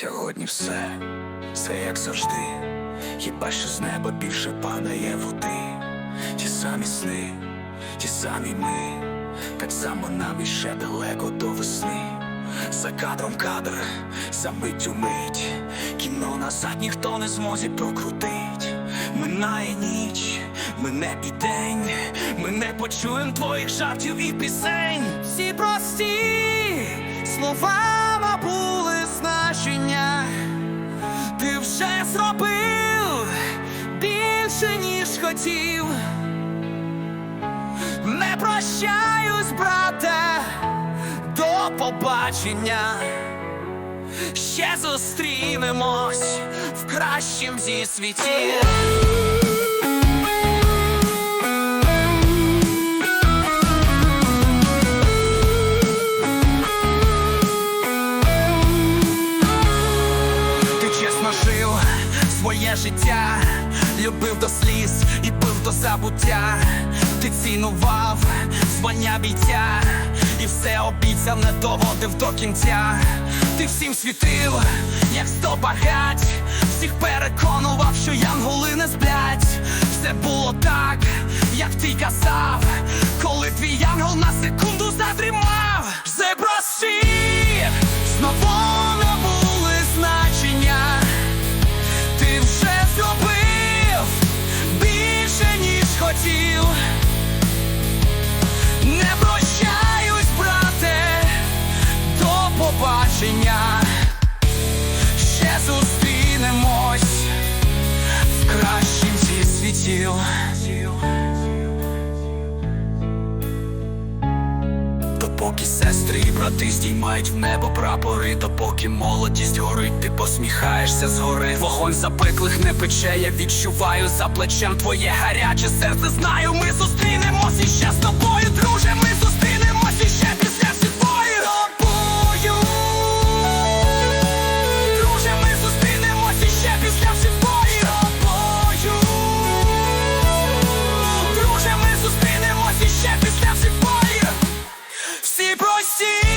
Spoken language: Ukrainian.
Сьогодні все, все як завжди, хіба що з неба більше падає води, ті самі сни, ті самі ми, так само нам іще далеко до весни. За кадром кадр, за миттю мить, кіно назад ніхто не зможе прокрутить. Минає ніч, мине і день, ми не почуєм твоїх жартів і пісень. Всі прості слова зробив більше, ніж хотів. Не прощаюсь, брате, до побачення. Ще зустрінемось в кращім зі світів. Своє життя, любив до сліз і пив до забуття. Ти цінував звання бійця, і все обіцяв, не доводив до кінця. Ти всім світив, як сто багать, всіх переконував, що янголи не сплять. Все було так, як ти казав, коли твій янгол на секунду задрімав. Хотів. Не прощаюсь, брате, до побачення. Ще зустрінемось в кращім зі світів. Допоки сестри і брати здіймають в небо прапори, допоки молодість горить, ти посміхаєшся згори. Вогонь запеклих не пече, я відчуваю за плечем твоє гаряче серце. Знаю, ми зустрінемось іще з тобою, друже. Зустрінемось